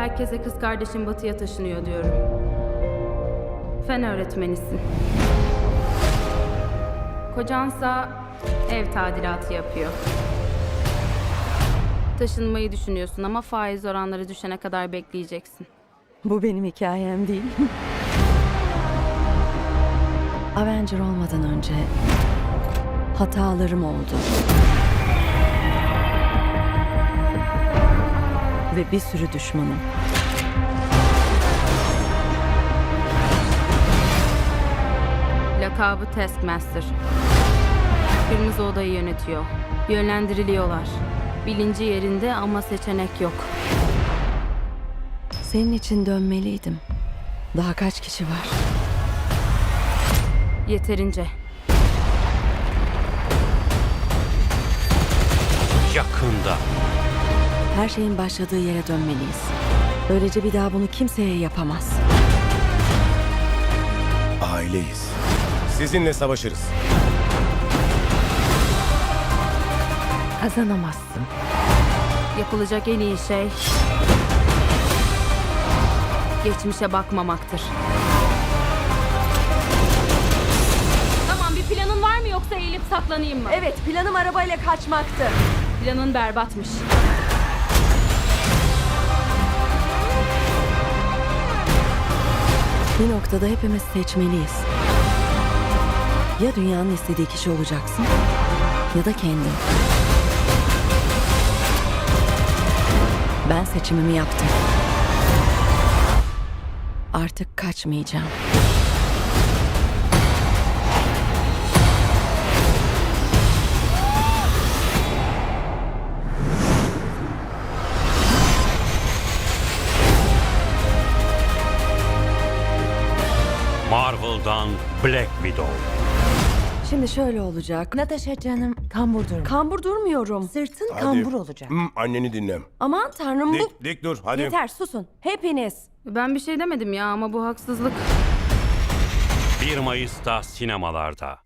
Herkese kız kardeşim batıya taşınıyor diyorum. Fen öğretmenisin. Kocansa ev tadilatı yapıyor. Taşınmayı düşünüyorsun ama faiz oranları düşene kadar bekleyeceksin. Bu benim hikayem değil. Avenger olmadan önce hatalarım oldu. Ve bir sürü düşmanım. Lakabı Taskmaster. Kırmızı odayı yönetiyor. Yönlendiriliyorlar. Bilinci yerinde ama seçenek yok. Senin için dönmeliydim. Daha kaç kişi var? Yeterince. Yakında. Her şeyin başladığı yere dönmeliyiz. Böylece bir daha bunu kimseye yapamaz. Aileyiz. Sizinle savaşırız. Kazanamazsın. Yapılacak en iyi şey geçmişe bakmamaktır. Tamam bir planın var mı yoksa eğilip saklanayım mı? Evet, planım arabayla kaçmaktı. Planın berbatmış. Bir noktada hepimiz seçmeliyiz. Ya dünyanın istediği kişi olacaksın ya da kendin. Ben seçimimi yaptım. Artık kaçmayacağım. Marvel'dan Black Widow. Şimdi şöyle olacak. Natasha canım kambur durma. Kambur durmuyorum. Sırtın Hadi. kambur olacak. Hmm, anneni dinle. Aman tanrım bu... Dik, dik dur hadi. Yeter susun. Hepiniz. Ben bir şey demedim ya ama bu haksızlık. 1 Mayıs'ta sinemalarda.